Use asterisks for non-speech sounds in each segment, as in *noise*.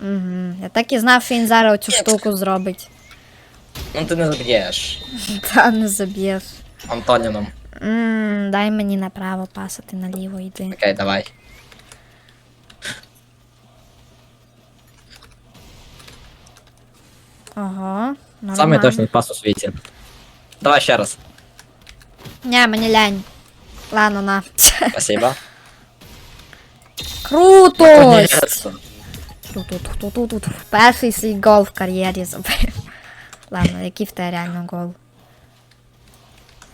Угу. Я так і знав, що він зараз цю штуку зробить. Ну ти не заб'єш. *laughs* Та не заб'єш. Антоніном. Ммм, дай мені направо пасати, наліво йди. Окей, давай. Ого. Нормально. Самий точний пас у світі. Давай ще раз. Ні, мені лянь. Ладно, на. Спасибо. *laughs* Круто! Наконец-то. Тут-тут-тут-тут-тут. Перший свій гол в кар'єрі забив. Ладно, який в тебе реально гол?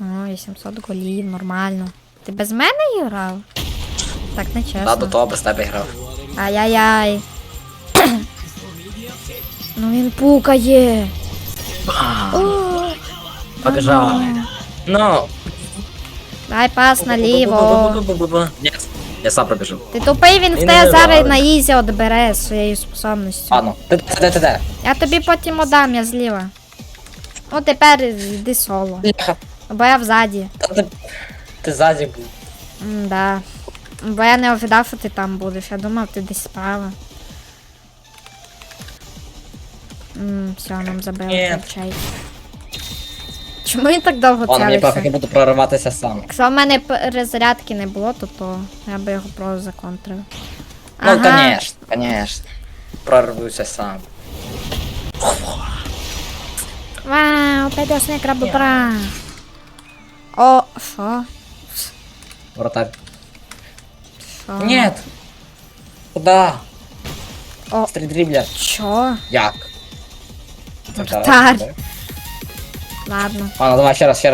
О, 800 голів, нормально. Ти без мене грав? Так не чесно. Да, до того без тебе грав. Ай-яй-яй. *clears throat* ну він пукає. Побіжав. Ну. Дай пас наліво. Ні, я сам пробіжу. Ти тупий, він в тебе зараз на ізі одбере своєю способністю. Ладно, ти ти де ти де? Я тобі потім отдам, я зліва. Ну тепер йди соло. Бляха, Бо я взаді. та ти. Ти ззаді був. М, да. Бо я не увідав, що ти там будеш. Я думав, ти десь справа. Ммм, все, нам забили Ні. чай. Чому він так довго Ладно, мені поки цілився? буду прориватися сам. Якщо в мене перезарядки не було, то, то я би його просто законтрив. Ну, конечно, конечно. Прорвуся сам. Вау, підосний крабобра. О, що? Вратарь. Що? Нет. Куда? О, Стрідрібля. що? Як? Вратарь. Це Ладно. Ладно, давай ще раз, ще раз.